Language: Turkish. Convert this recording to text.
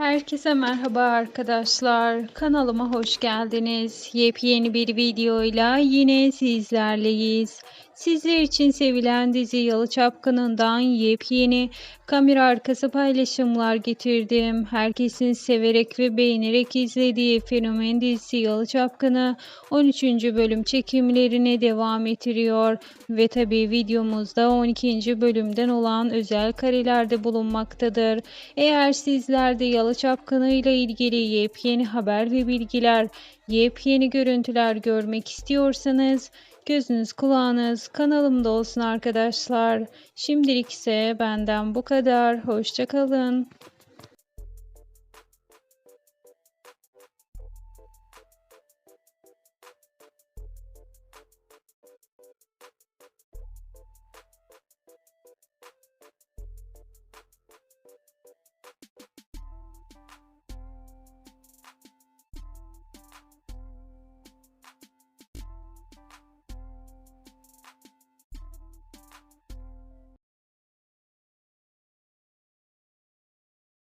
Herkese merhaba arkadaşlar. Kanalıma hoş geldiniz. Yepyeni bir videoyla yine sizlerleyiz. Sizler için sevilen dizi Yalı Çapkını'ndan yepyeni kamera arkası paylaşımlar getirdim. Herkesin severek ve beğenerek izlediği fenomen dizisi Yalı Çapkını 13. bölüm çekimlerine devam ettiriyor. Ve tabi videomuzda 12. bölümden olan özel karelerde bulunmaktadır. Eğer sizler de Yalı Çapkını ile ilgili yepyeni haber ve bilgiler, yepyeni görüntüler görmek istiyorsanız Gözünüz kulağınız kanalımda olsun arkadaşlar. Şimdilik ise benden bu kadar. Hoşçakalın.